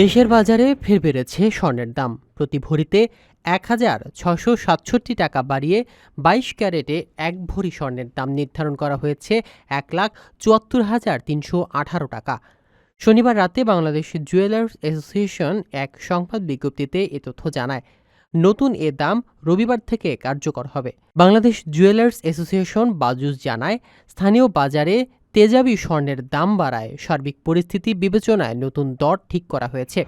দেশের বাজারে ফের বেড়েছে স্বর্ণের দাম। প্রতি ভরিতে এক হাজার ছশো সাতষট্টি টাকা বাড়িয়ে বাইশ ক্যারেটে এক ভরি স্বর্ণের দাম নির্ধারণ করা হয়েছে এক লাখ চুয়াত্তর হাজার তিনশো আঠারো টাকা। শনিবার রাতে বাংলাদেশ জুয়েলার্স অ্যাসোসিয়েশন এক সংবাদ বিজ্ঞপ্তিতে এ তথ্য জানায়, নতুন এ দাম রবিবার থেকে কার্যকর হবে। বাংলাদেশ জুয়েলার্স অ্যাসোসিয়েশন বাজুস জানায়, স্থানীয় বাজারে তেজাবি স্বর্ণের দাম বাড়ায়। সার্বিক পরিস্থিতি বিবেচনায় নতুন দর ঠিক করা হয়েছে।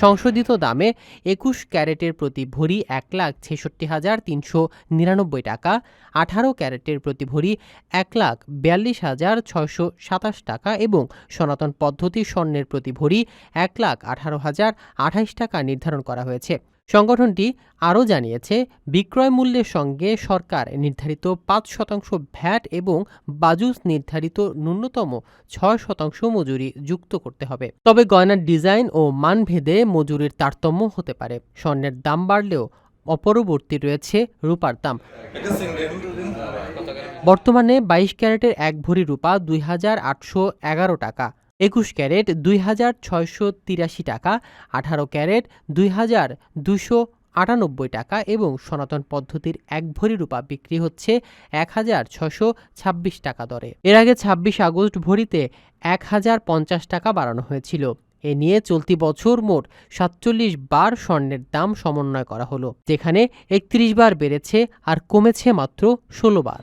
সংশোধিত দামে একুশ ক্যারেটের প্রতি ভরি এক লাখ ছেষট্টি হাজার তিনশো নিরানব্বই টাকা, আঠারো ক্যারেটের প্রতি ভরি এক লাখ বিয়াল্লিশ হাজার ছয়শো সাতাশ টাকা এবং সনাতন পদ্ধতি স্বর্ণের প্রতি ভরি এক লাখ আঠারো হাজার আঠাইশ টাকা নির্ধারণ করা হয়েছে। সংগঠনটি আরও জানিয়েছে, বিক্রয় মূল্যের সঙ্গে সরকার নির্ধারিত পাঁচ শতাংশ ভ্যাট এবং বাজুস নির্ধারিত ন্যূনতম ছয় শতাংশ মজুরি যুক্ত করতে হবে। তবে গয়নার ডিজাইন ও মানভেদে মজুরির তারতম্য হতে পারে। স্বর্ণের দাম বাড়লেও অপরবর্তী রয়েছে রূপার দাম। বর্তমানে বাইশ ক্যারেটের এক ভরি রূপা দুই হাজার আটশো এগারো টাকা। একুশ ক্যারেট দুই হাজার ছয়শো তিরাশি টাকা, আঠারো ক্যারেট দুই হাজার দুশো আটানব্বই টাকা এবং সনাতন পদ্ধতির এক ভরি রূপা বিক্রি হচ্ছে এক হাজার ছশো ছাব্বিশ টাকা দরে। এর আগে ছাব্বিশ আগস্ট ভরিতে এক হাজার পঞ্চাশ টাকা বাড়ানো হয়েছিল। এ নিয়ে চলতি বছর মোট সাতচল্লিশ বার স্বর্ণের দাম সমন্বয় করা হলো, যেখানে একত্রিশ বার বেড়েছে আর কমেছে মাত্র ষোলো বার।